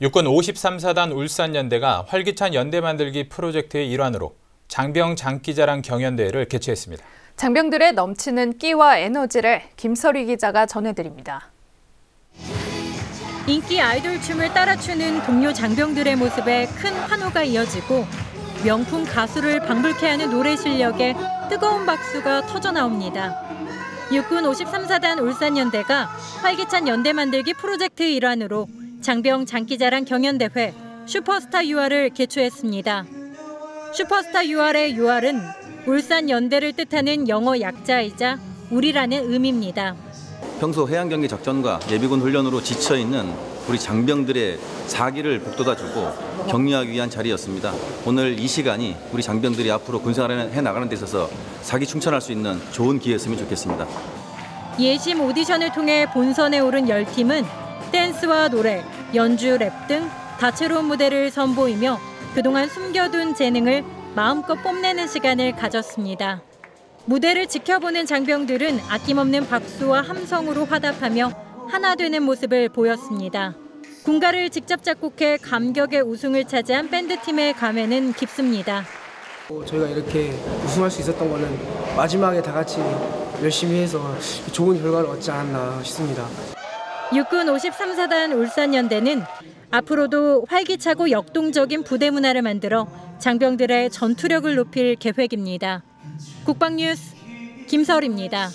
육군 53사단 울산연대가 활기찬 연대 만들기 프로젝트의 일환으로 장병 장기자랑 경연대회를 개최했습니다. 장병들의 넘치는 끼와 에너지를 김설희 기자가 전해드립니다. 인기 아이돌 춤을 따라 추는 동료 장병들의 모습에 큰 환호가 이어지고 명품 가수를 방불케 하는 노래 실력에 뜨거운 박수가 터져 나옵니다. 육군 53사단 울산연대가 활기찬 연대 만들기 프로젝트 일환으로 장병 장기자랑 경연대회 슈퍼스타 UR을 개최했습니다. 슈퍼스타 UR의 UR은 울산 연대를 뜻하는 영어 약자이자 우리라는 의미입니다. 평소 해양 경기 작전과 예비군 훈련으로 지쳐 있는 우리 장병들의 사기를 북돋아주고 격려하기 위한 자리였습니다. 오늘 이 시간이 우리 장병들이 앞으로 군생활을 해 나가는 데 있어서 사기 충천할 수 있는 좋은 기회였으면 좋겠습니다. 예심 오디션을 통해 본선에 오른 10팀은 댄스와 노래, 연주, 랩 등 다채로운 무대를 선보이며 그동안 숨겨둔 재능을 마음껏 뽐내는 시간을 가졌습니다. 무대를 지켜보는 장병들은 아낌없는 박수와 함성으로 화답하며 하나 되는 모습을 보였습니다. 군가를 직접 작곡해 감격의 우승을 차지한 밴드팀의 감회는 깊습니다. 어, 저희가 이렇게 우승할 수 있었던 거는 마지막에 다 같이 열심히 해서 좋은 결과를 얻지 않았나 싶습니다. 육군 53사단 울산연대는 앞으로도 활기차고 역동적인 부대 문화를 만들어 장병들의 전투력을 높일 계획입니다. 국방뉴스 김설입니다.